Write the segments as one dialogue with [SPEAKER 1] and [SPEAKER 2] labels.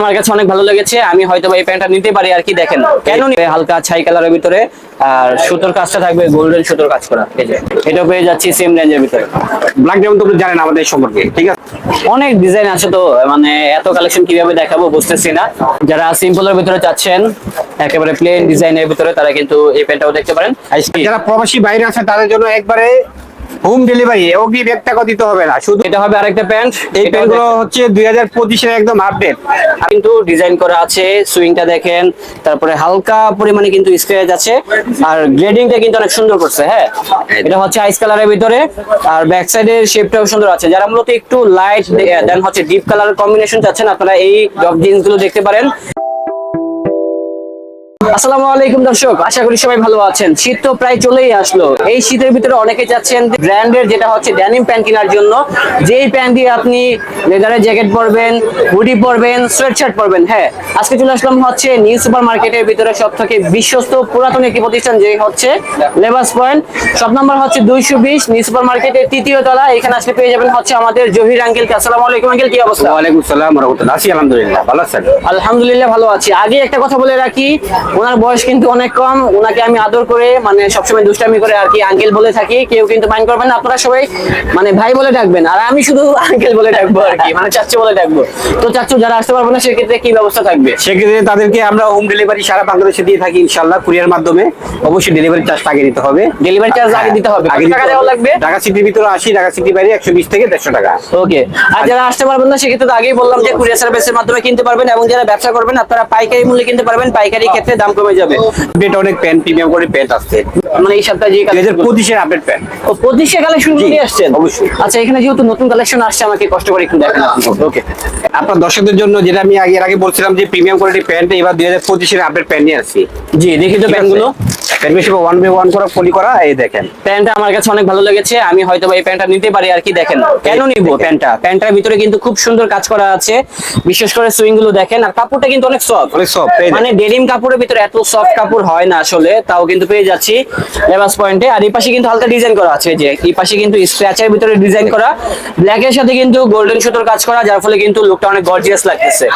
[SPEAKER 1] আমার কাছে অনেক ভালো লেগেছে, আমি হয়তো এই প্যান্টটা নিতে পারি আর কি, দেখেন। কেন হালকা ছাই কালারের ভিতরে, আর সুতোর কাজটা থাকবে গোল্ডেন সুতোর কাজ করা এটা পেয়ে যাচ্ছি সেম রেঞ্জের ভিতরে।
[SPEAKER 2] ব্ল্যাক ডায়মন্ড তো জানেন আমাদের সম্পর্কে, ঠিক আছে?
[SPEAKER 1] অনেক ডিজাইন আছে তো মানে এত কালেকশন কীভাবে দেখাবো বুঝতেছি না। যারা সিম্পলের ভিতরে চাচ্ছেন, একেবারে প্লেন ডিজাইনের ভিতরে, তারা কিন্তু এই প্যান্টটাও দেখতে পারেন।
[SPEAKER 2] যারা প্রবাসী বাইরে আছে তাদের জন্য একবারে হোম ডেলিভারি এক টাকা দিতে হবে না? শুধু
[SPEAKER 1] এটা হবে আরেকটা প্যান্ট।
[SPEAKER 2] এই হচ্ছে দুই হাজার পঁচিশের একদম আপডেট
[SPEAKER 1] কিন্তু ডিজাইন করা আছে সুইংটা দেখেন তারপরে হালকা পরিমাণে কিন্তু স্ক্র্যাচ আছে আর গ্রেডিংটা কিন্তু অনেক সুন্দর করছে হ্যাঁ? এটা হচ্ছে আইস কালারের ভিতরে আর ব্যাক সাইডের শেপটাও সুন্দর আছে। যারা মূলত একটু লাইট দেন হচ্ছে ডিপ কালার কম্বিনেশন চাচ্ছেন আপনারা এই জিন্সগুলো দেখতে পারেন। আসসালামু আলাইকুম দর্শক আশা করি সবাই ভালো আছেন। শীত তো প্রায় চলেই আসলো। এই শীতের ভিতরে অনেকে চাচ্ছেন ব্র্যান্ডের যেটা হচ্ছে ড্যানিম প্যান্ট কেনার জন্য। যেই প্যান্ট দিয়ে আপনি লেদারের জ্যাকেট পরবেন হুডি পরবেন সোয়েট শার্ট পরবেন হ্যাঁ। আজকে চলে আসলাম হচ্ছে নিউ সুপার মার্কেটের ভিতরে সব থেকে বিশ্বস্ত পুরাতন একটি প্রতিষ্ঠান যে হচ্ছে লেবাস পয়েন্ট সব নাম্বার হচ্ছে দুইশো বিশ নিউ সুপার মার্কেটের তৃতীয় তলা। এখানে আজকে পেয়ে যাবেন হচ্ছে আমাদের জহির আঙ্কেলকে আসসালামু আলাইকুম আঙ্কেল কি অবস্থা?
[SPEAKER 2] ওয়ালাইকুম সালাম রহমতুল্লাহ। আছি আলহামদুলিল্লাহ ভালো আছেন?
[SPEAKER 1] আলহামদুলিল্লাহ ভালো আছি। আগে একটা কথা বলে রাখি ওনার বয়স কিন্তু অনেক কম। ওনাকে আমি আদর করে মানে সবসময় দুষ্টামি করে আর কি আঙ্কেল বলে থাকি। কেউ কিন্তু মাইন্ড করবেন না। আপনারা সবাই মানে ভাই বলে ডাকবেন। আর আমি শুধু আঙ্কেল বলে ডাকবো আর কি মানে চাচ্চু বলে ডাকবো। তো চাচ্চু যারা আসতে পারব না সেক্ষেত্রে কি ব্যবস্থা থাকবে?
[SPEAKER 2] সেক্ষেত্রে তাদেরকে আমরা হোম ডেলিভারি সারা বাংলাদেশে দিয়ে থাকি ইনশাল্লাহ কুরিয়ার মাধ্যমে। অবশ্যই ডেলিভারি চার্জ আগে দিতে হবে।
[SPEAKER 1] ডেলিভারি চার্জ আগে দিতে হবে।
[SPEAKER 2] আগে
[SPEAKER 1] টাকা। দেওয়া লাগবে?
[SPEAKER 2] ঢাকা সিটির ভিতরে আসি ঢাকা সিটির বাইরে একশো বিশ থেকে দেড়শো টাকা।
[SPEAKER 1] ওকে আর যারা আসতে পারবেন না সেক্ষেত্রে আগেই বললাম যে কুরিয়ার সার্ভিসের মাধ্যমে কিনতে পারবেন এবং যারা ব্যবসা করবেন আপনারা পাইকারি মূল্যে কিনতে পারবেন। পাইকারি ক্ষেত্রে দাম কমে যাবে।
[SPEAKER 2] এটা অনেক প্যান্ট প্রিমিয়াম করে প্যান্ট আসছে।
[SPEAKER 1] মানে এই সপ্তাহে যে
[SPEAKER 2] দুই হাজার পঁচিশের আপডেট প্যান্ট
[SPEAKER 1] ও পঁচিশে কালেকশন নিয়ে আসছেন?
[SPEAKER 2] অবশ্যই।
[SPEAKER 1] আচ্ছা এখানে যেহেতু নতুন কালেকশন আসছে আমাকে কষ্ট করে একটু দেখেন। ওকে
[SPEAKER 2] আপনার দর্শকদের জন্য যেটা আমি আগে আগে বলছিলাম যে প্রিমিয়াম কোয়ালিটি প্যান্ট এবার দুই হাজার পঁচিশের আপডেট প্যান্ট নিয়ে আসছি।
[SPEAKER 1] জি দেখি তো প্যান্টগুলো
[SPEAKER 2] ওয়ান বাই ওয়ান করা পলি করা এই দেখেন।
[SPEAKER 1] প্যান্টটা আমার কাছে অনেক ভালো লেগেছে আমি হয়তো এই প্যান্টটা নিতে পারি আর কি দেখেন। কেন নিব প্যান্টটা প্যান্টটার ভিতরে কিন্তু খুব সুন্দর কাজ করা আছে। বিশেষ করে সুইংগুলো দেখেন আর কাপড়টা কিন্তু অনেক সফট
[SPEAKER 2] অনেক এই
[SPEAKER 1] মানে ডেনিম কাপড়ের ভিতরে এত সফট কাপড় হয় না আসলে তাও কিন্তু পেয়ে যাচ্ছি লেবাস পয়েন্টে আর এই পাশে কিন্তু হালকা ডিজাইন করা আছে যে এই পাশে কিন্তু স্ক্র্যাচের ভিতরে ডিজাইন করা। ব্ল্যাক এর সাথে কিন্তু গোল্ডেন সুতোর কাজ করা যার ফলে কিন্তু লুকটা অনেক গর্জিয়াস লাগতেছে।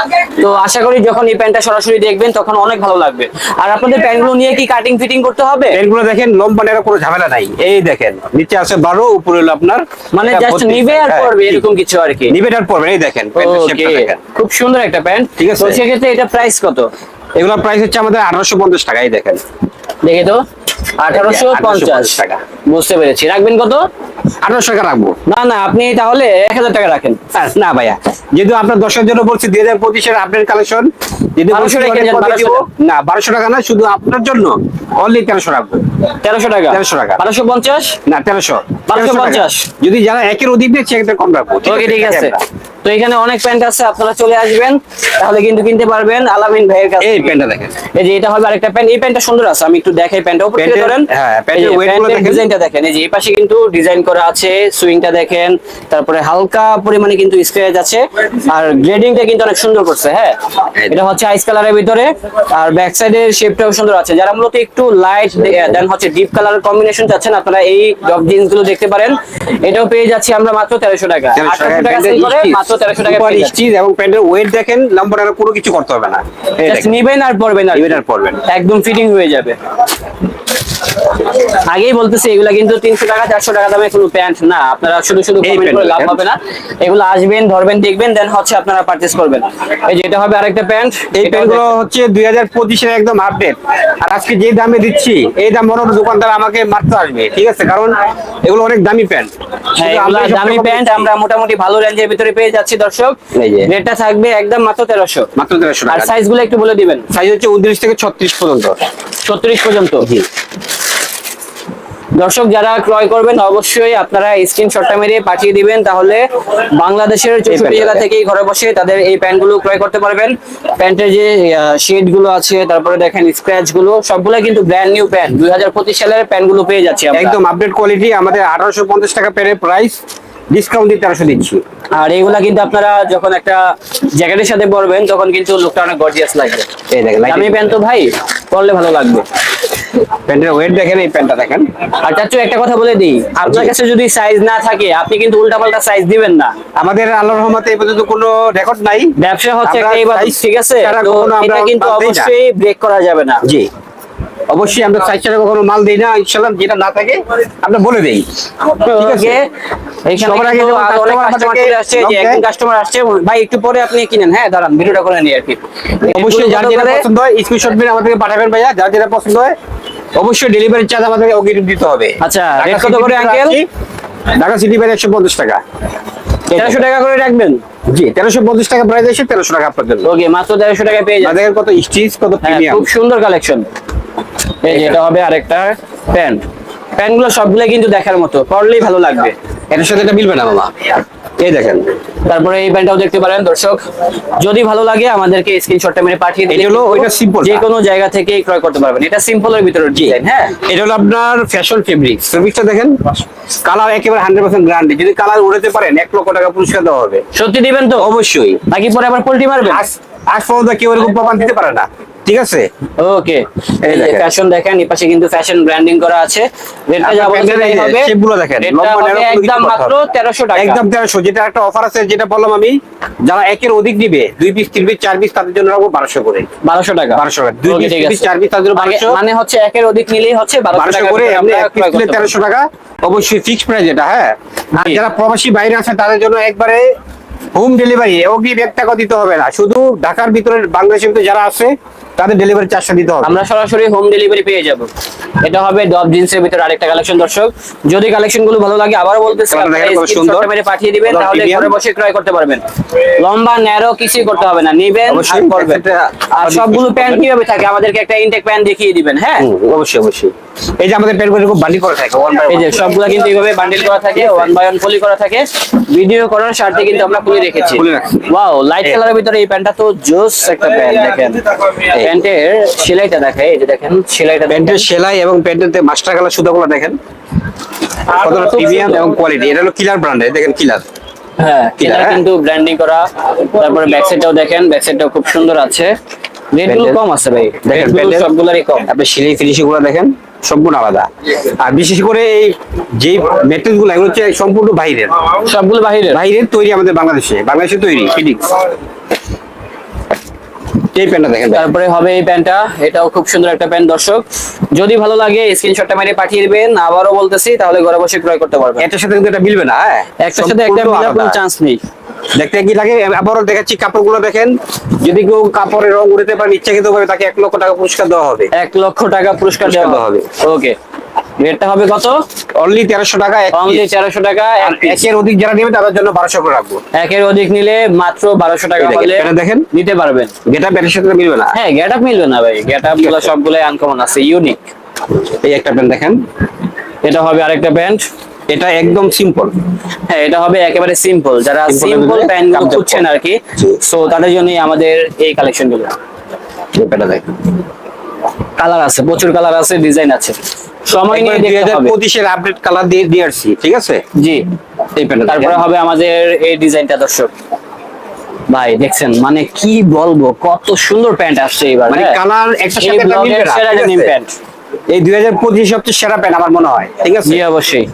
[SPEAKER 1] তো আশা করি যখন এই প্যান্টটা সরাসরি দেখবেন তখন অনেক ভালো লাগবে। আর আপনাদের প্যান্টগুলো নিয়ে কি কাটিং ফিটিং করতে হবে?
[SPEAKER 2] প্যান্টগুলো দেখেন লম্বা নেড়া কোনো ঝামেলা নাই। এই দেখেন নিচে আছে বারো উপরে হলো আপনার
[SPEAKER 1] মানে জাস্ট নিবে আর
[SPEAKER 2] হ্যাঁ,
[SPEAKER 1] পরবে এরকম কিছু আর কি।
[SPEAKER 2] নিবে আর পরবেন এই দেখেন প্যান্টের শেপটা দেখেন।
[SPEAKER 1] খুব সুন্দর একটা প্যান্ট।
[SPEAKER 2] ঠিক আছে।
[SPEAKER 1] তো সেক্ষেত্রে এটা প্রাইস কত?
[SPEAKER 2] এগুলো প্রাইস হচ্ছে আমাদের আঠারোশো পঞ্চাশ টাকা এই দেখেন।
[SPEAKER 1] দেখে তো আঠারোশো পঞ্চাশ
[SPEAKER 2] টাকা।
[SPEAKER 1] বুঝতে পেরেছি। রাখবেন কত?
[SPEAKER 2] আঠারোশো টাকা রাখব।
[SPEAKER 1] না না আপনি তাহলে এক হাজার টাকা রাখেন।
[SPEAKER 2] না ভাইয়া যেহেতু আপনার দশের জন্য বলছি দুই হাজার পঁচিশের আপডেট কালেকশন যদি
[SPEAKER 1] 1200
[SPEAKER 2] বলছি
[SPEAKER 1] রেখে
[SPEAKER 2] অনেক
[SPEAKER 1] দেন,
[SPEAKER 2] কমে
[SPEAKER 1] 1200
[SPEAKER 2] দিব। না বারোশো টাকা না শুধু আপনার জন্য অনলি তেরোশো রাখব।
[SPEAKER 1] তেরোশো টাকা?
[SPEAKER 2] 1300 টাকা।
[SPEAKER 1] বারোশো পঞ্চাশ?
[SPEAKER 2] না তেরোশো।
[SPEAKER 1] 1250
[SPEAKER 2] যদি যারা একের অধিক নেই সেক্ষেত্রে কম রাখব।
[SPEAKER 1] ঠিক আছে তো এখানে অনেক প্যান্ট আছে আপনারা চলে আসবেন তাহলে কিন্তু কিনতে পারবেন আলামিন ভাইয়ের কাছে
[SPEAKER 2] এই প্যান্টটা দেখেন।
[SPEAKER 1] এই যে এটা হবে আরেকটা প্যান্ট এই প্যান্টটা সুন্দর আছে আমি একটু দেখাই প্যান্টটা উপর ধরেন।
[SPEAKER 2] হ্যাঁ, প্যান্টের weight গুলো দেখেন।
[SPEAKER 1] ডিজাইনটা দেখেন এই যে এই পাশে কিন্তু ডিজাইন করা আছে সুইংটা দেখেন তারপরে হালকা পরিমাণে কিন্তু স্ক্র্যাচ আছে আর গ্রেডিংটা কিন্তু অনেক সুন্দর করছে হ্যাঁ। এটা হচ্ছে আইস কালারের ভিতরে আর ব্যাক সাইডের শেপটাও সুন্দর আছে। যারা মূলত একটু লাইট দেন হচ্ছে ডিপ কালার কম্বিনেশন চাচ্ছেন আপনারা এই জব জিন্সগুলো দেখতে পারেন। এটাও পেয়ে যাচ্ছি আমরা মাত্র তেরোশো টাকা। আঠারোশো টাকা sell করে মাত্র টাকা
[SPEAKER 2] স্টিচ এবং প্যান্টের ওয়েট দেখেন নাম্বার আর কোনো কিছু করতে হবে না।
[SPEAKER 1] নিবেন আর পরবেন আর
[SPEAKER 2] পরবেন।
[SPEAKER 1] একদম ফিটিং হয়ে যাবে। আগেই বলতেছি এগুলা কিন্তু তিনশো টাকা চারশো টাকা দামে কোনো প্যান্ট না। আপনারা শুধু শুধু কমেন্ট করে লাভ হবে না। এগুলো আসবেন ধরবেন দেখবেন দেন হচ্ছে আপনারা পারচেজ করবেন। এই যে এটা হবে আরেকটা প্যান্ট
[SPEAKER 2] এই প্যান্টগুলো হচ্ছে দুই হাজার পঁচিশের একদম আপডেট আর আজকে যে দামে দিচ্ছি এই দাম মনে দোকানদার আমাকে মারতে আসবে ঠিক আছে? কারণ এগুলো অনেক দামি প্যান্ট
[SPEAKER 1] দামি প্যান্ট আমরা মোটামুটি ভালো রেঞ্জের ভিতরে পেয়ে যাচ্ছি দর্শক। রেটটা থাকবে একদম মাত্র তেরোশো।
[SPEAKER 2] মাত্র তেরোশো
[SPEAKER 1] আর
[SPEAKER 2] টাকা।
[SPEAKER 1] সাইজগুলো একটু বলে দিবেন।
[SPEAKER 2] সাইজ হচ্ছে উনত্রিশ থেকে ছত্রিশ পর্যন্ত।
[SPEAKER 1] ছত্রিশ পর্যন্ত? দর্শক যারা ক্রয় করবেন অবশ্যই আপনারা স্ক্রিনশটটা মেরে পাঠিয়ে দিবেন তাহলে বাংলাদেশের চৌষট্টি জেলা থেকেই ঘরে বসে তাদের এই প্যান্টগুলো ক্রয় করতে পারবেন। প্যান্টের যে শেডগুলো আছে তারপরে দেখেন স্ক্র্যাচগুলো সবগুলো কিন্তু ব্র্যান্ড নিউ প্যান্ট দুই হাজার পঁচিশ সালের প্যান্টগুলো পেয়ে যাচ্ছে।
[SPEAKER 2] একদম আপডেট কোয়ালিটি আমাদের আঠারোশো পঞ্চাশ টাকা প্যান্টের প্রাইস ডিসকাউন্ট দিয়ে তেরোশো দিচ্ছি।
[SPEAKER 1] আর এইগুলা কিন্তু আপনারা যখন একটা জ্যাকেটের সাথে পরবেন তখন কিন্তু লুকটা অনেক গর্জিয়াস লাগবে।
[SPEAKER 2] এই দেখেন
[SPEAKER 1] দামি প্যান্ট তো ভাই পরলে ভালো লাগবে।
[SPEAKER 2] প্যান্টের ওয়েট দেখেন এই প্যান্টটা দেখেন।
[SPEAKER 1] আর চাচু একটা কথা বলে দিই। আপনার কাছে যদি সাইজ না থাকে আপনি কিন্তু উল্টাপাল্টা সাইজ দিবেন না।
[SPEAKER 2] আমাদের আল্লাহর রহমতে এই পর্যন্ত কোনো রেকর্ড নাই।
[SPEAKER 1] ব্যবসা হচ্ছে ঠিক আছে? তো এটা কিন্তু। অবশ্যই ব্রেক করা যাবে না।
[SPEAKER 2] জি। অবশ্যই আমরা সাইজ ছাড়া কখনো মাল দিই না যেটা না থাকে আমরা বলে দেই। ঠিক আছে?
[SPEAKER 1] এইখানে
[SPEAKER 2] সবার আগে
[SPEAKER 1] কিন্তু
[SPEAKER 2] যখন
[SPEAKER 1] আরও অনেক কাস্টমার চলে আসছে যে একজন কাস্টমার আসছে। ভাই একটু পরে আপনি কিনেন হ্যাঁ দাঁড়ান ভিডিওটা করে নিই আর কি।
[SPEAKER 2] অবশ্যই যার যেটা পছন্দ হয় স্ক্রিনশট মেরে আমাদেরকে পাঠাবেন ভাইয়া যার যেটা পছন্দ হয় অবশ্যই ডেলিভারি চার্জ আমাদেরকে অগ্রিম দিতে হবে।
[SPEAKER 1] আচ্ছা, rate কত করে?
[SPEAKER 2] আসছি, ঢাকা সিটি বাইরে একশো পঞ্চাশ টাকা।
[SPEAKER 1] তেরোশো টাকা করে রাখবেন?
[SPEAKER 2] জি তেরোশো পঞ্চাশ টাকা প্রাইস এসে তেরোশো টাকা আপনার জন্য।
[SPEAKER 1] ওকে মাত্র তেরোশো টাকা পেয়ে যাবেন
[SPEAKER 2] আমাদের কত স্টিচ কত প্রিমিয়াম
[SPEAKER 1] খুব সুন্দর কালেকশন এই যে এটা হবে আরেকটা প্যান্ট প্যান্টগুলো সবগুলো কিন্তু দেখার মতো পরলেই ভালো লাগবে।
[SPEAKER 2] এটার সাথে এটা মিলবে না মামা। এই দেখেন।
[SPEAKER 1] তারপরে এই প্যান্টটাও দেখতে পারেন দর্শক। যদি ভালো লাগে আমাদেরকে স্ক্রিনশটটা মেরে পাঠিয়ে দিলে
[SPEAKER 2] এটা হলো ওইটা simple
[SPEAKER 1] যে কোনো জায়গা থেকে ক্রয় করতে পারবেন। এটা সিম্পলের ভিতরে ডিজাইন হ্যাঁ?
[SPEAKER 2] এটা হলো আপনার ফ্যাশন ফেব্রিক ফেব্রিকটা দেখেন কালার একেবারে হান্ড্রেড পার্সেন্ট গ্যারান্টি যদি কালার উড়াতে পারেন এক লক্ষ টাকা পুরস্কার দেওয়া হবে।
[SPEAKER 1] সত্যি দিবেন তো?
[SPEAKER 2] অবশ্যই।
[SPEAKER 1] বাকি পরে আবার পোল্টি মারবেন?
[SPEAKER 2] আজ আজ পর্যন্ত কেউ এরকম প্রমাণ দিতে পারে না। ঠিক আছে?
[SPEAKER 1] ওকে
[SPEAKER 2] এই
[SPEAKER 1] ফ্যাশন দেখেন। এই পাশে কিন্তু ফ্যাশন ব্র্যান্ডিং করা আছে। রেটটা যা
[SPEAKER 2] এই যে
[SPEAKER 1] হবে।
[SPEAKER 2] দেখেন, লম্বা
[SPEAKER 1] হবে
[SPEAKER 2] কোনো কিছু
[SPEAKER 1] একদম মাত্র 1300 টাকা।
[SPEAKER 2] একদম তেরোশো যেটা একটা অফার আছে যেটা বললাম আমি যারা একের অধিক নিবে দুই পিস তিন পিস চার পিস তাদের জন্য রাখব বারোশো করে।
[SPEAKER 1] 1200 টাকা।
[SPEAKER 2] 1200 টাকা। দুই
[SPEAKER 1] আছে।
[SPEAKER 2] চার piece, তার জন্য
[SPEAKER 1] মানে-
[SPEAKER 2] 1200
[SPEAKER 1] মানে হচ্ছে একের অধিক নিলেই হচ্ছে 1200 টাকা
[SPEAKER 2] করে আপনি এক পিস
[SPEAKER 1] ক্রয়
[SPEAKER 2] কিনলে
[SPEAKER 1] করতে
[SPEAKER 2] তেরোশো টাকা অবশ্যই ফিক্স প্রাইস এটা হ্যাঁ? আর যারা প্রবাসী বাইরে আছে তাদের জন্য একবারে হোম ডেলিভারি অগ্রিম এক টাকা দিতে হবে না। শুধু ঢাকার ভিতরে বাংলাদেশের ভিতরে যারা আছে তাদের ডেলিভারি চার্জটা দিতে হবে।
[SPEAKER 1] আমরা সরাসরি হোম ডেলিভারি পেয়ে যাব। এটা হবে ডব জিন্সের ভিতরে আরেকটা কালেকশন দর্শক। যদি কালেকশনগুলো ভালো লাগে আবার বলতেছি
[SPEAKER 2] কত সুন্দর।
[SPEAKER 1] মেরে পাঠিয়ে দিবেন তাহলে। ঘরে বসে ক্রয় করতে পারবেন। লম্বা ন্যারো কিছুই করতে হবে না নিবেন আর করবেন আর সবগুলো প্যান্ট। কীভাবে থাকে? আমাদেরকে একটা ইনটেক প্যান্ট দেখিয়ে দিবেন হ্যাঁ?
[SPEAKER 2] অবশ্যই অবশ্যই। এই যে আমাদের প্যান্ট খুব বান্ডি করে থাকে one by
[SPEAKER 1] এই যে সবগুলো কিন্তু এইভাবে বান্ডিল করা থাকে ওয়ান বাই ওয়ান পলি করা থাকে। ভিডিও করার স্বার্থে কিন্তু আমরা খুলে রেখেছি। ওয়াও লাইট কালারের ভিতরে এই প্যান্টটা তো জোস একটা প্যান্ট দেখেন। প্যান্টের সেলাইটা এই যে দেখেন সেলাইটা
[SPEAKER 2] প্যান্টের সেলাই এবং প্যান্টের মাস্টার কালার সুতাগুলো দেখেন কতটা প্রিমিয়াম এবং কোয়ালিটি এটা হলো কিলার ব্র্যান্ডের দেখেন কিলার
[SPEAKER 1] হ্যাঁ এটা
[SPEAKER 2] হ্যাঁ।
[SPEAKER 1] কিন্তু ব্র্যান্ডিং করা তারপরে ব্যাক সাইডটাও দেখেন ব্যাক সাইডটাও খুব সুন্দর আছে। রেটগুলো কম আছে ভাই
[SPEAKER 2] দেখেন
[SPEAKER 1] সবগুলোরই কম।
[SPEAKER 2] আপনি সিলাই ফিনিশিংগুলো দেখেন সম্পূর্ণ আলাদা। আর বিশেষ করে এই যে মেটেরিয়ালগুলো এগুলো হচ্ছে সম্পূর্ণ বাইরের।
[SPEAKER 1] সবগুলো বাহিরের
[SPEAKER 2] বাইরের তৈরি আমাদের বাংলাদেশে বাংলাদেশে তৈরি ফিটিক্স এই প্যান্টটা দেখেন
[SPEAKER 1] তারপরে হবে এই প্যান্টটা। এটাও খুব সুন্দর একটা প্যান্ট দর্শক। যদি ভালো লাগে স্ক্রিনশটটা মেরে পাঠিয়ে দিবেন। আবারও বলতেছি তাহলে ঘরে বসে ক্রয় করতে পারবেন।
[SPEAKER 2] এটার সাথে কিন্তু এটা মিলবে না হ্যাঁ?
[SPEAKER 1] একটার সাথে একটা মিলার কোনো চান্স নেই।
[SPEAKER 2] দেখতে কি লাগে? আবারও দেখাচ্ছি কাপড়গুলো দেখেন। যদি কেউ কাপড়ের রং উড়াতে পারেন ইচ্ছাকৃত ভাবে তাকে এক লক্ষ টাকা পুরস্কার দেওয়া হবে।
[SPEAKER 1] এক লক্ষ টাকা পুরস্কার দেওয়া হবে। ওকে। রেটটা হবে কত?
[SPEAKER 2] অনলি তেরোশো টাকা
[SPEAKER 1] অনলি তেরোশো টাকা।
[SPEAKER 2] একের অধিক যারা নেবে তাদের জন্য বারোশো করে রাখব।
[SPEAKER 1] একের অধিক নিলে মাত্র বারোশো টাকা হলে
[SPEAKER 2] এটা দেখেন।
[SPEAKER 1] নিতে পারবেন।
[SPEAKER 2] যেটা প্যান্টের সাথে মিলবে না।
[SPEAKER 1] হ্যাঁ গেট আপ মিলবে না ভাই। গেট আপগুলো সবগুলো আনকমন আছে ইউনিক
[SPEAKER 2] এই একটা প্যান্ট দেখেন।
[SPEAKER 1] এটা হবে আরেকটা প্যান্ট
[SPEAKER 2] এটা একদম সিম্পল
[SPEAKER 1] হ্যাঁ এটা হবে একেবারে সিম্পল যারা
[SPEAKER 2] এর
[SPEAKER 1] সিম্পল প্যান্ট খুঁজছেন আর কি সো তাদের জন্যই আমাদের এই কালেকশনগুলো।
[SPEAKER 2] এই দেখেন।
[SPEAKER 1] কালার আছে প্রচুর কালার আছে ডিজাইন আছে। সময় নিয়ে
[SPEAKER 2] দুই হাজার পঁচিশের আপডেট কালার দিয়ে দিয়ে আসছি ঠিক আছে?
[SPEAKER 1] জি।
[SPEAKER 2] এই প্যান্ট
[SPEAKER 1] তারপরে হবে আমাদের এই ডিজাইনটা দর্শক। ভাই দেখছেন মানে কি বলব কত সুন্দর প্যান্ট আসছে এবার
[SPEAKER 2] মানে
[SPEAKER 1] হ্যাঁ?
[SPEAKER 2] কালার একটা সাথে আছে?
[SPEAKER 1] প্যান্ট
[SPEAKER 2] এই দুই হাজার পঁচিশ সবচেয়ে সেরা প্যান্ট আমার মনে হয় ঠিক আছে?
[SPEAKER 1] অবশ্যই।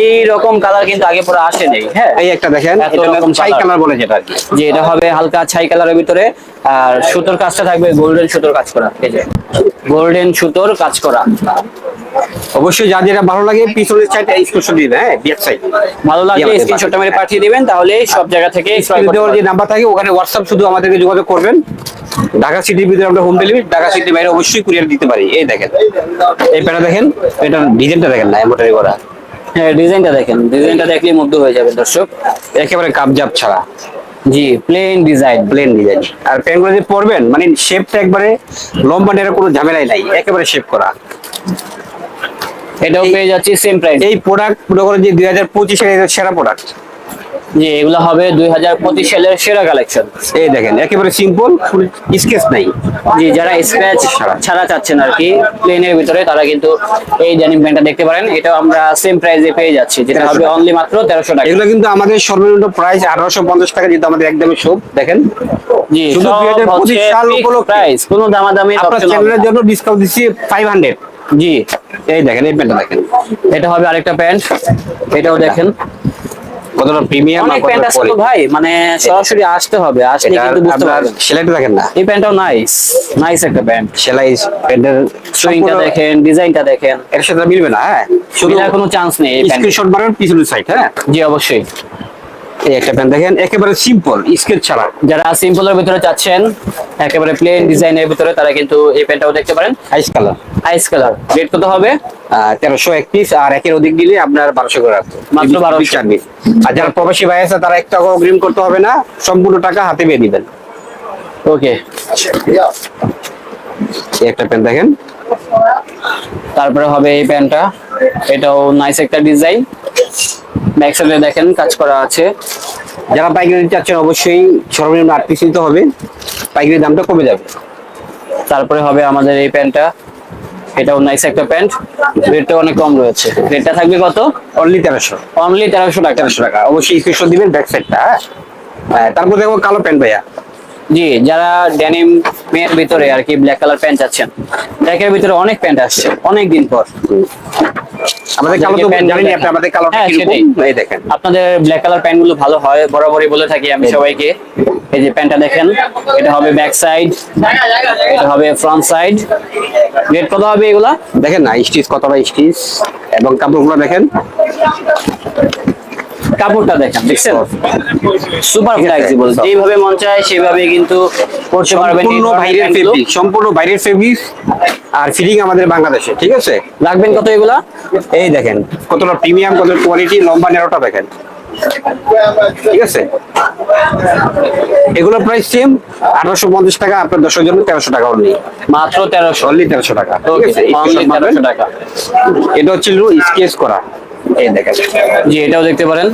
[SPEAKER 1] এই রকম কালার কিন্তু আগে পরে আসে নেই হ্যাঁ?
[SPEAKER 2] এই একটা দেখেন
[SPEAKER 1] colour।
[SPEAKER 2] কালার। বলে যেটা
[SPEAKER 1] যে এটা হবে হালকা ছাই কালারের ভিতরে আর সুতোর কাজটা থাকবে গোল্ডেন সুতোর কাজ করা এই যে। গোল্ডেন সুতোর কাজ করা।
[SPEAKER 2] অবশ্যই যার যেটা ভালো লাগে পিছনের সাইডে স্ক্রিনশট দিবেন হ্যাঁ ব্যাক সাইড
[SPEAKER 1] ভালো লাগলে
[SPEAKER 2] আমাদের
[SPEAKER 1] স্ক্রিনশটটা মেরে পাঠিয়ে দিবেন তাহলে সব জায়গা থেকে
[SPEAKER 2] দেওয়ার যে নাম্বার থাকে ওখানে হোয়াটসঅ্যাপ শুধু আমাদেরকে যোগাযোগ করবেন। ঢাকা সিটির ভিতরে আমরা হোম ডেলিভারি ঢাকা সিটির বাইরে অবশ্যই কুরিয়ার দিতে পারি। এই দেখেন এই প্যান্টটা দেখেন এটা ডিজাইনটা দেখেন না এমব্রয়ডারি করা।
[SPEAKER 1] হ্যাঁ ডিজাইনটা দেখেন ডিজাইনটা দেখলে মুগ্ধ হয়ে যাবে দর্শক।
[SPEAKER 2] একেবারে কাপজাপ ছাড়া।
[SPEAKER 1] জি প্লেন ডিজাইন
[SPEAKER 2] প্লেন ডিজাইন আর প্যান্টগুলো যে পরবেন মানে শেপটা একবারে লম্বা নেড়ে কোনো ঝামেলাই নাই একেবারে শেপ করা।
[SPEAKER 1] এটাও পেয়ে যাচ্ছি সেম প্রাইস
[SPEAKER 2] এই প্রোডাক্ট মনে যে দুই হাজার পঁচিশের সেরা প্রোডাক্ট
[SPEAKER 1] জি এগুলো হবে দুই হাজার পঁচিশ সালের সেরা কালেকশন
[SPEAKER 2] এই দেখেন একেবারে সিম্পল ফুল স্কেচ নাই।
[SPEAKER 1] জি যারা স্ক্র্যাচ ছাড়া চাচ্ছেন আর কি প্লেনের ভিতরে তারা কিন্তু এই ডেনিম প্যান্টটা দেখতে পারেন। এটা আমরা সেম প্রাইসে পেয়ে যাচ্ছি যেটা হবে অনলি মাত্র তেরোশো টাকা।
[SPEAKER 2] এগুলো কিন্তু আমাদের সর্বনিম্ন প্রাইস আঠারোশো পঞ্চাশ টাকা যেহেতু আমাদের একদমই সব দেখেন।
[SPEAKER 1] জি
[SPEAKER 2] শুধু
[SPEAKER 1] সব
[SPEAKER 2] 2025
[SPEAKER 1] হচ্ছে
[SPEAKER 2] সাল উপলক্ষে।
[SPEAKER 1] price, কোনো দামাদামি
[SPEAKER 2] আপনার চ্যানেলের জন্য ডিসকাউন্ট দিচ্ছি ফাইভ হান্ড্রেড
[SPEAKER 1] জি।
[SPEAKER 2] এই দেখেন এই প্যান্টটা দেখেন।
[SPEAKER 1] এটা হবে আরেকটা প্যান্ট এটাও দেখেন।
[SPEAKER 2] কতটা প্রিমিয়াম
[SPEAKER 1] অনেক প্যান্ট আছে তো ভাই মানে সরাসরি আসতে হবে আসলে কিন্তু বুঝতে পারবেন।
[SPEAKER 2] সেলাইটা দেখেন না।
[SPEAKER 1] এই প্যান্টটাও নাইস নাইস একটা প্যান্ট।
[SPEAKER 2] সেলাই প্যান্টের
[SPEAKER 1] সুইংটা দেখেন ডিজাইনটা দেখেন।
[SPEAKER 2] এর সাথে মিলবে না হ্যাঁ। শুধু
[SPEAKER 1] কোনো চান্স নেই
[SPEAKER 2] স্ক্রিনশট মারেন পিছনের সাইড হ্যাঁ।
[SPEAKER 1] জি অবশ্যই।
[SPEAKER 2] এই একটা প্যান্ট দেখেন একেবারে সিম্পল স্কেচ ছাড়া।
[SPEAKER 1] যারা সিম্পলের ভিতরে চাচ্ছেন একেবারে প্লেন ডিজাইনের ভিতরে তারা কিন্তু এই প্যান্টটাও দেখতে পারেন।
[SPEAKER 2] Ice colour
[SPEAKER 1] ice colour rate কত হবে?
[SPEAKER 2] তেরোশো এক পিস আর একের অধিক দিলে আপনার বারোশো করে রাখতো
[SPEAKER 1] মাত্র 1200
[SPEAKER 2] চার পিস আর যারা প্রবাসী ভাই আছে তারা এক টাকা অগ্রিম করতে হবে না সম্পূর্ণ টাকা হাতে পেয়ে দিবেন
[SPEAKER 1] ওকে
[SPEAKER 2] একটা প্যান্ট দেখেন।
[SPEAKER 1] তারপরে হবে এই প্যান্টটা এটাও নাইস একটা ডিজাইন ব্যাক সাইডে দেখেন কাজ করা আছে।
[SPEAKER 2] যারা পাইকারি চাচ্ছেন অবশ্যই সর্বনিম্ন আট পিস নিতে হবে। পাইকারি দামটা কমে যাবে।
[SPEAKER 1] তারপরে হবে আমাদের এই প্যান্টটা। এটাও নাইস একটা প্যান্ট। রেটটা অনেক কম রয়েছে। রেটটা থাকবে কত?
[SPEAKER 2] অনলি তেরোশো।
[SPEAKER 1] অনলি তেরোশো টাকা।
[SPEAKER 2] তেরোশো টাকা। অবশ্যই স্ক্রিনশট দিবেন ব্যাক সাইডটা হ্যাঁ? হ্যাঁ, তারপর দেখব কালো প্যান্ট ভাইয়া।
[SPEAKER 1] জি যারা ড্যানিম মেয়ের ভিতরে আর কি ব্ল্যাক কালার প্যান্ট চাচ্ছেন ব্ল্যাকের ভিতরে অনেক প্যান্ট আসছে অনেক দিন পর।
[SPEAKER 2] আমাদের কালো তো
[SPEAKER 1] প্যান্ট
[SPEAKER 2] আপনি আমাদের কালো
[SPEAKER 1] হ্যাঁ, সেটাই।
[SPEAKER 2] এই দেখেন।
[SPEAKER 1] আপনাদের ব্ল্যাক কালার প্যান্টগুলো ভালো হয় বরাবরই বলে থাকি আমি সবাইকে। এই যে প্যান্টটা দেখেন এটা হবে ব্যাক সাইড এটা হবে ফ্রন্ট সাইড রেট কত হবে এগুলা?
[SPEAKER 2] দেখেন না স্টিচ স্টিচ এবং কাপড়গুলো দেখেন।
[SPEAKER 1] কাপড়টা দেখেন দেখছেন? সুপার। ফ্লেক্সিবল যেভাবে মন চায় সেভাবে কিন্তু করতে পারবেন এই
[SPEAKER 2] সম্পূর্ণ
[SPEAKER 1] ধরনের
[SPEAKER 2] বাইরের ফেব্রিক সম্পূর্ণ বাইরের ফেব্রিক আর ফিলিং আমাদের বাংলাদেশে ঠিক আছে?
[SPEAKER 1] রাখবেন কত এগুলা?
[SPEAKER 2] এই দেখেন কতটা প্রিমিয়াম কত কোয়ালিটি লম্বা নেরোটা দেখেন। ঠিক আছে? এগুলো প্রাইস সেম আঠারোশো পঞ্চাশ টাকা আপনার দশের জন্য তেরোশো টাকা অনলি
[SPEAKER 1] মাত্র তেরোশো।
[SPEAKER 2] অনলি তেরোশো টাকা এটা হচ্ছে স্কেচ করা। এই দেখেন।
[SPEAKER 1] জি এটাও দেখতে পারেন।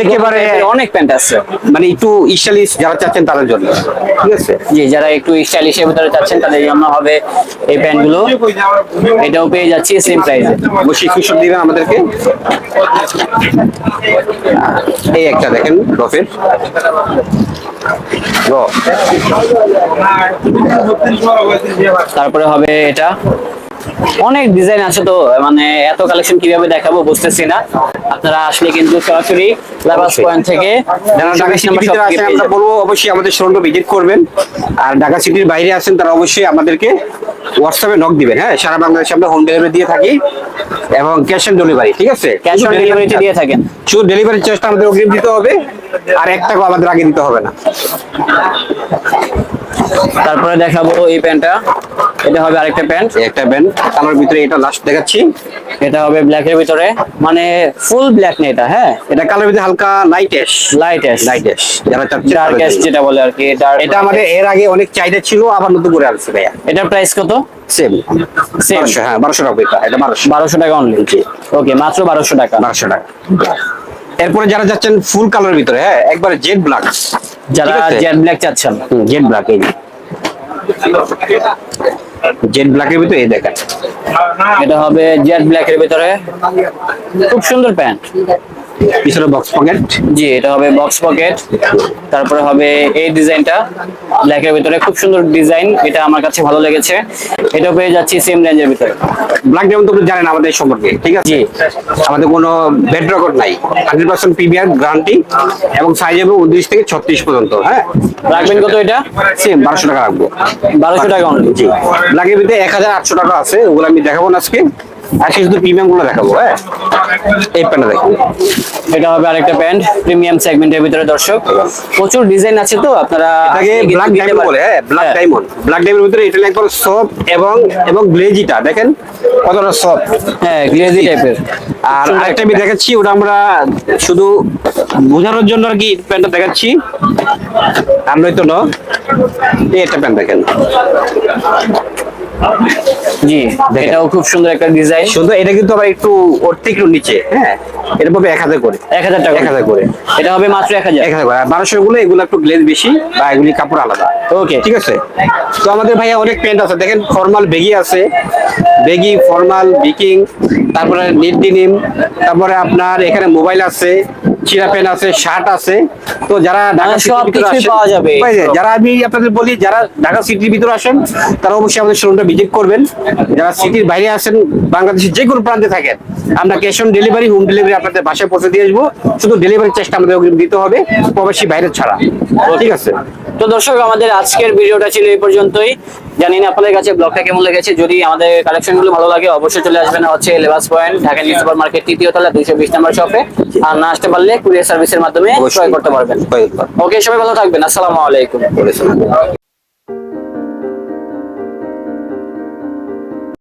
[SPEAKER 2] একেবারে-
[SPEAKER 1] অনেক প্যান্ট আছে।
[SPEAKER 2] মানে একটু স্টাইলিশ যারা চাচ্ছেন তাদের জন্য। ঠিক আছে।
[SPEAKER 1] জি যারা একটু স্টাইলিশের ভিতরে চাচ্ছেন তাদের জন্য হবে এই প্যান্টগুলো এটাও পেয়ে যাচ্ছি সেম প্রাইসে
[SPEAKER 2] অবশ্যই স্ক্রিনশট দিবেন আমাদেরকে। এই একটা দেখেন রফের।
[SPEAKER 1] তারপরে হবে এটা। অনেক ডিজাইন আছে তো মানে এত কালেকশন কীভাবে দেখাবো বুঝতেছি না। আপনারা আসলে কিন্তু সরাসরি লাভাস পয়েন্ট থেকে
[SPEAKER 2] আমরা বলব অবশ্যই আমাদের শোরুমটা ভিজিট করবেন। আর ঢাকা সিটির বাইরে আছেন তারা অবশ্যই আমাদেরকে হোয়াটসঅ্যাপে নক দিবেন। হ্যাঁ সারা বাংলাদেশে আমরা হোম ডেলিভারি দিয়ে থাকি এবং ক্যাশ অন ডেলিভারি ঠিক আছে?
[SPEAKER 1] ক্যাশ অন ডেলিভারিতে দিয়ে থাকেন।
[SPEAKER 2] শুধু ডেলিভারি চার্জটা আমাদের অগ্রিম দিতে হবে আর এক টাকা আমাদের আগে দিতে হবে না।
[SPEAKER 1] তারপরে দেখাবো এই প্যান্টটা। এটা হবে আরেকটা প্যান্ট।
[SPEAKER 2] একটা ব্যান্ড কালার ভিতরে এটা লাস্ট দেখাচ্ছি।
[SPEAKER 1] এটা হবে ব্ল্যাকের ভিতরে। মানে ফুল ব্ল্যাক না এটা হ্যাঁ?
[SPEAKER 2] এটা কালার ভিতরে হালকা light ash
[SPEAKER 1] light ash
[SPEAKER 2] light ash যারা চাচ্ছে
[SPEAKER 1] ডার্ক
[SPEAKER 2] তাদের
[SPEAKER 1] যেটা বলে আর কি
[SPEAKER 2] এটা আমাদের এর আগে অনেক চাহিদা ছিল আবার নতুন করে আসছে ভাইয়া।
[SPEAKER 1] এটার প্রাইস কত?
[SPEAKER 2] সেম সেম হ্যাঁ বারোশো টাকা এটা এটা বারোশো।
[SPEAKER 1] বারোশো টাকা অনলি ওকে মাত্র বারোশো টাকা।
[SPEAKER 2] বারোশো টাকা। এরপরে যারা যাচ্ছেন ফুল কালার ভিতরে হ্যাঁ একবারে জেড ব্ল্যাক
[SPEAKER 1] যারা জেড ব্ল্যাক চাচ্ছেন।
[SPEAKER 2] জেড ব্ল্যাক এই জেড ব্ল্যাক এর ভিতরে এই দেখেন।
[SPEAKER 1] এটা হবে জেড ব্ল্যাক এর ভিতরে। খুব সুন্দর প্যান্ট।
[SPEAKER 2] পিছনে বক্স পকেট
[SPEAKER 1] জি এটা হবে বক্স পকেট তারপরে হবে এই ডিজাইনটা। ব্ল্যাকের ভিতরে খুব সুন্দর ডিজাইন এটা আমার কাছে ভালো লেগেছে। এটা পেয়ে যাচ্ছি সেম রেঞ্জের ভিতরে।
[SPEAKER 2] ব্ল্যাক যেমন তো আপনি জানেন আমাদের সম্পর্কে ঠিক আছে? আমাদের কোনো বেড রেকর্ড নাই। হান্ড্রেড পার্সেন্ট প্রিমিয়ার গ্যারান্টি এবং সাইজ হবে উনত্রিশ থেকে ছত্রিশ পর্যন্ত হ্যাঁ?
[SPEAKER 1] রাখবেন কত এটা?
[SPEAKER 2] সেম বারোশো টাকা রাখব।
[SPEAKER 1] বারোশো টাকা অনলি
[SPEAKER 2] জি। ব্ল্যাকের ভিতরে এক হাজার আটশো টাকা আছে ওগুলো আমি দেখাবো না আজকে। আজকে শুধু প্রিমিয়ামগুলো দেখাবো হ্যাঁ? এই প্যান্টটা দেখুন।
[SPEAKER 1] এটা হবে আরেকটা প্যান্ট প্রিমিয়াম সেগমেন্টের ভিতরে দর্শক। প্রচুর ডিজাইন আছে তো আপনারা
[SPEAKER 2] এটাকে ব্ল্যাক ডায়মন্ড বলে হ্যাঁ ব্ল্যাক। ডায়মন্ড ব্ল্যাক ডায়মন্ডের ভিতরে এটা একবার সফট এবং এবং গ্লেজিটা দেখেন কতটা সফট
[SPEAKER 1] হ্যাঁ গ্লেজি টাইপের
[SPEAKER 2] আর আরেকটা আমি দেখাচ্ছি ওটা আমরা শুধু বোঝানোর জন্য আর কি প্যান্টটা দেখাচ্ছি। আমরাই তো ন। এই একটা প্যান্ট দেখেন।
[SPEAKER 1] জি এটাও খুব সুন্দর একটা ডিজাইন
[SPEAKER 2] শুধু এটা কিন্তু আবার একটু ওর থেকে একটু নিচে হ্যাঁ? এটা পাবে এক হাজার করে।
[SPEAKER 1] এক হাজার টাকা
[SPEAKER 2] এক হাজার করে।
[SPEAKER 1] এটা হবে মাত্র এক হাজার।
[SPEAKER 2] এক হাজার করে। বারোশো গুলো এগুলো একটু গ্লেজ বেশি বা এগুলি কাপড় আলাদা।
[SPEAKER 1] ওকে
[SPEAKER 2] ঠিক আছে? তো আমাদের ভাইয়া অনেক প্যান্ট আছে। দেখেন ফর্মাল বেগি আছে। বেগি ফর্মাল বিকিং তারপরে নিট ডিনিম তারপরে আপনার এখানে মোবাইল আছে। চিরা প্যান্ট আছে শার্ট আছে। তো যারা ঢাকা
[SPEAKER 1] মানে সব
[SPEAKER 2] ভিতরে
[SPEAKER 1] পাওয়া যাবে।
[SPEAKER 2] যারা আমি আপনাদের বলি যারা ঢাকা সিটির ভিতরে আসেন তারা অবশ্যই আমাদের শোরুমটা ভিজিট করবেন। যারা সিটির বাইরে আসেন বাংলাদেশের যে কোনো প্রান্তে থাকেন আমরা cash on delivery home delivery আপনাদের বাসায় পৌঁছে দিয়ে আসব। শুধু ডেলিভারি চেষ্টা আমাদের দিতে হবে প্রবাসী বাইরে ছাড়া। ঠিক আছে?
[SPEAKER 1] তো দর্শক আমাদের আজকের ভিডিওটা ছিল এই পর্যন্তই। জানি না আপনাদের কাছে ব্লগটা কেমন লেগেছে। যদি আমাদের কালেকশনগুলো ভালো লাগে অবশ্যই চলে আসবেন হচ্ছে Lebas point Dhaka new super market তৃতীয় তলা দুইশো বিশ নম্বর শপে আর না আসতে পারলে কুরিয়ার সার্ভিসের মাধ্যমে ক্রয় করতে পারবেন। ওকে সবাই ভালো থাকবেন। আসসালামু আলাইকুম।